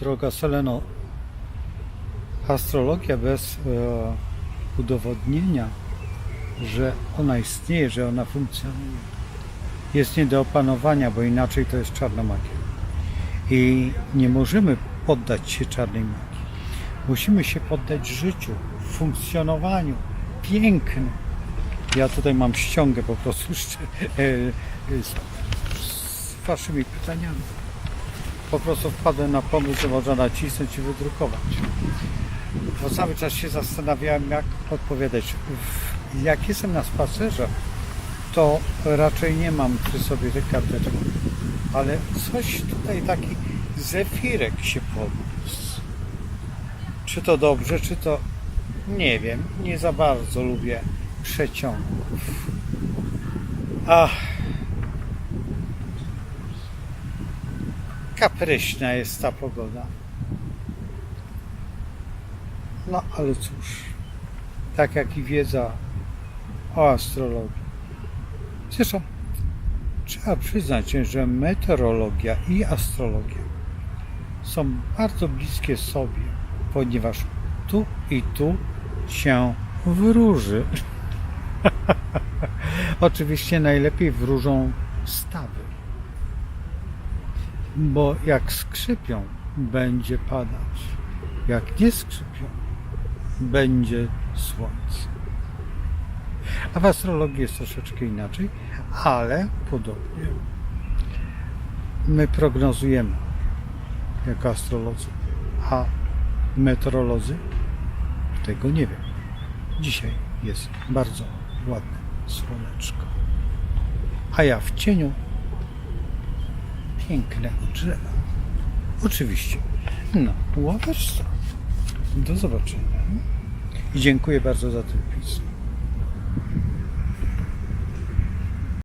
Droga Seleno, astrologia bez e, udowodnienia, że ona istnieje, że ona funkcjonuje, jest nie do opanowania, bo inaczej to jest czarna magia. I nie możemy poddać się czarnej magii. Musimy się poddać życiu, funkcjonowaniu, pięknu. Ja tutaj mam ściągę po prostu z, e, z, z waszymi pytaniami. Po prostu wpadłem na pomysł, że można nacisnąć i wydrukować. Bo cały czas się zastanawiałem, jak odpowiadać. Jak jestem na spacerze, to raczej nie mam przy sobie tych karteczek, ale coś tutaj taki zefirek się podniósł. Czy to dobrze, czy to nie wiem. Nie za bardzo lubię przeciągów. Ach. Kapryśna jest ta pogoda. No ale cóż, tak jak i wiedza o astrologii. Zresztą trzeba przyznać, że meteorologia i astrologia są bardzo bliskie sobie, ponieważ tu i tu się wróży. Oczywiście najlepiej wróżą stawy, bo jak skrzypią, będzie padać. Jak nie skrzypią, będzie słońce. A w astrologii jest troszeczkę inaczej, ale podobnie. My prognozujemy jako astrolodzy, a meteorolodzy tego nie wiem. Dzisiaj jest bardzo ładne słoneczko, a ja w cieniu pięknego drzewa. Oczywiście. No, co? Do zobaczenia. I dziękuję bardzo za ten wpis.